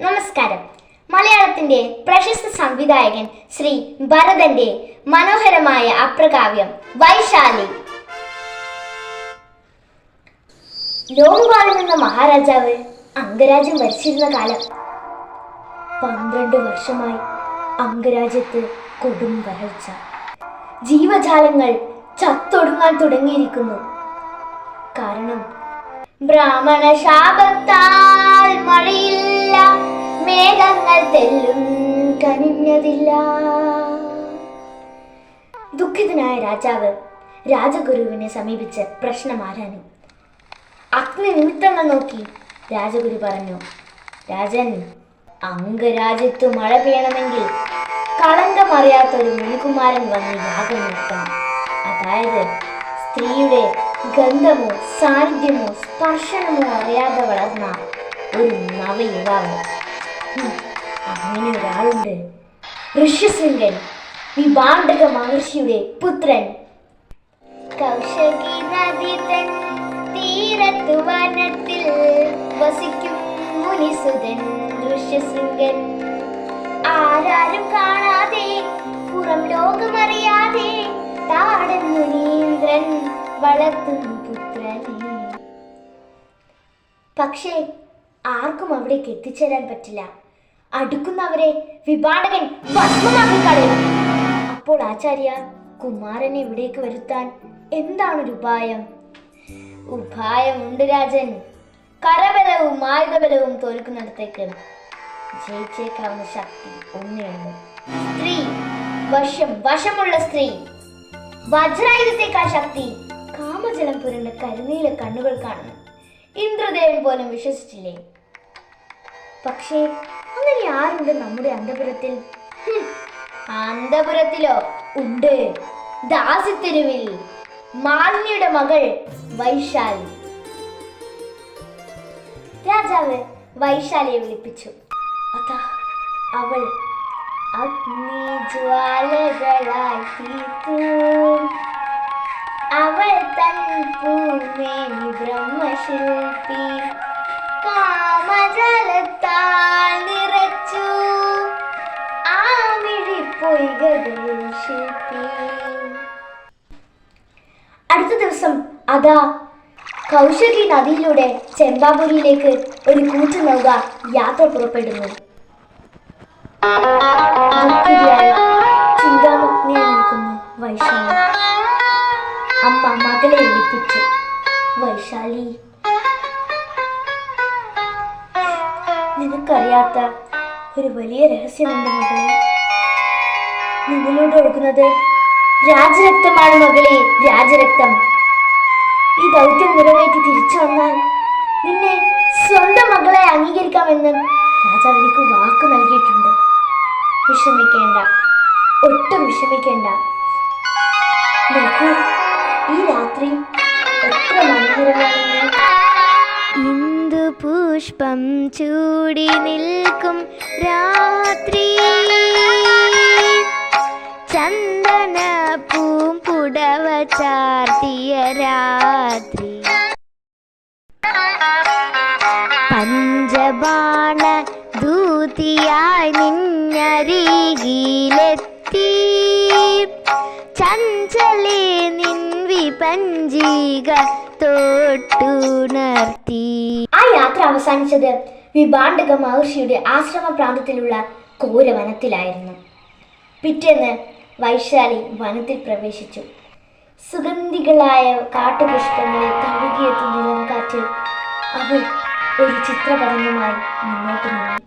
നമസ്കാരം. മലയാളത്തിന്റെ പ്രശസ്ത സംവിധായകൻ ശ്രീ ഭരതന്റെ മനോഹരമായ അപ്രകാവ്യം വൈശാലി. ലോകപാലൻ എന്ന മഹാരാജാവ് അംഗരാജ്യം ഭരിച്ചിരുന്ന കാലം. പന്ത്രണ്ട് വർഷമായി അംഗരാജ്യത്ത് കൊടും വരൾച്ച. ജീവജാലങ്ങൾ ചത്തൊടുങ്ങാൻ തുടങ്ങിയിരിക്കുന്നു. കാരണം ബ്രാഹ്മണ ശാപത്താൽ മഴയില്ല മേഘങ്ങൾ തെല്ലും കനിഞ്ഞതില്ല. ദുഃഖിതനായ രാജാവ് രാജഗുരുവിനെ സമീപിച്ച് പ്രശ്നം ആരാഞ്ഞു? അഗ്നി നിമിത്തങ്ങൾ നോക്കി രാജഗുരു പറഞ്ഞു രാജൻ അംഗരാജ്യത്ത് മഴ പെയ്യണമെങ്കിൽ കളങ്കമറിയാത്ത ഒരു മുനികുമാരൻ വന്ന് യാഗം നിർത്തണം അതായത് സ്ത്രീയുടെ ഗന്ധമോ സാന്നിധ്യമോ സ്പർശനമോ അറിയാതെ വളർന്ന ഒരു നവയുവാവ്. അങ്ങനെ ഒരാളുണ്ട്. ഋഷ്യശൃംഗൻ വിഭാണ്ഡക മഹർഷിയുടെ പുത്രൻ. കൗശകി നദി തൻ തീരത്തു വനത്തിൽ വസിക്കും മുനിസുതൻ ഋഷ്യശൃംഗൻ ആരാരും കാണാതെ പുറം ലോകമറിയാതെ താടൻ നീന്ദ്രൻ വളർത്തുന്നു പുത്രനെ. പക്ഷേ ആർക്കും അവിടേക്ക് എത്തിച്ചേരാൻ പറ്റില്ല. അടുക്കുന്നവരെ വിഭാടകൻ ഭസ്മമാക്കി കളയും. അപ്പോൾ ആചാര്യ കുമാരനെ ഇവിടേക്ക് വരുത്താൻ എന്താണൊരു ഉപായം? ഉപായമുണ്ട് രാജൻ. കരബലവും ആയുധബലവും തോൽക്കുന്നിടത്തേക്ക് ജയിച്ചേക്കാവുന്ന ശക്തി ഒന്നേയുള്ളൂ സ്ത്രീ. വശം. വശമുള്ള സ്ത്രീ. വജ്രായുധത്തേക്കാൾ ശക്തി. കാമജലം പുരണ്ട കരുനീല കണ്ണുകൾ കാണുന്നു. ഇന്ദ്രദേവൻ പോലും വിശ്വസിച്ചില്ലേ? പക്ഷേ അങ്ങനെ ആരുണ്ട് നമ്മുടെ അന്തപുരത്തിൽ? അന്തപുരത്തിലോ? ഉണ്ട്. ദാസിത്തെരുവിൽ മാലിനിയുടെ മകൾ വൈശാലി. രാജാവ് വൈശാലിയെ വിളിപ്പിച്ചു. അതാ അവൾ. തീർത്തു. അവൾ തൻ പൂമേനി ബ്രഹ്മശില്പി. കാമജലത്താൽ അടുത്ത ദിവസം അതാ കൗശകി നദിയിലൂടെ ചെമ്പാപുരിയിലേക്ക് ഒരു കൂറ്റു നൗക യാത്ര പുറപ്പെടുന്നു. ദുഃഖിതയായി ചിന്താമഗ്നയായി നിൽക്കുന്നു വൈശാലി. അമ്മ മകളെ വിളിപ്പിച്ചു വൈശാലി. നിനക്കറിയാത്ത ഒരു വലിയ രഹസ്യമുണ്ട് മകളെ. നിങ്ങളോട് ഒഴുകുന്നത് രാജരക്തമാണ് മകളെ രാജരക്തം. ഈ ദൗത്യം നിറവേറ്റി തിരിച്ചു വന്നാൽ നിന്നെ സ്വന്തം മകളെ അംഗീകരിക്കാമെന്ന് രാജാവ് എനിക്ക് വാക്ക് നൽകിയിട്ടുണ്ട്. വിഷമിക്കേണ്ട ഒട്ടും വിഷമിക്കേണ്ട. ഈ രാത്രി എത്ര മനോഹരമാണെന്ന്. ഇന്ദു പുഷ്പം ചൂടി നിൽക്കും രാത്രി. ചന്ദന പൂമ്പുടവ ചാർത്തിയ രാത്രി പഞ്ചബാണ ദൂതിയായി നിന്നരികിലെത്തി. ചഞ്ചലേ നിൻ വിപഞ്ചിക തൊട്ടുണർത്തി. ആ യാത്ര അവസാനിച്ചത് വിഭാണ്ഡക മഹർഷിയുടെ ആശ്രമ പ്രാന്തത്തിലുള്ള കോരവനത്തിലായിരുന്നു പിറ്റേന്ന് വൈശാലി വനത്തിൽ പ്രവേശിച്ചു. സുഗന്ധികളായ കാട്ടുപുഷ്പങ്ങളെ തഴുകിയെത്തുന്ന നിലംകാറ്റിൽ അവർ ഒരു ചിത്രപഠനമായി മുന്നോട്ട് നീങ്ങി.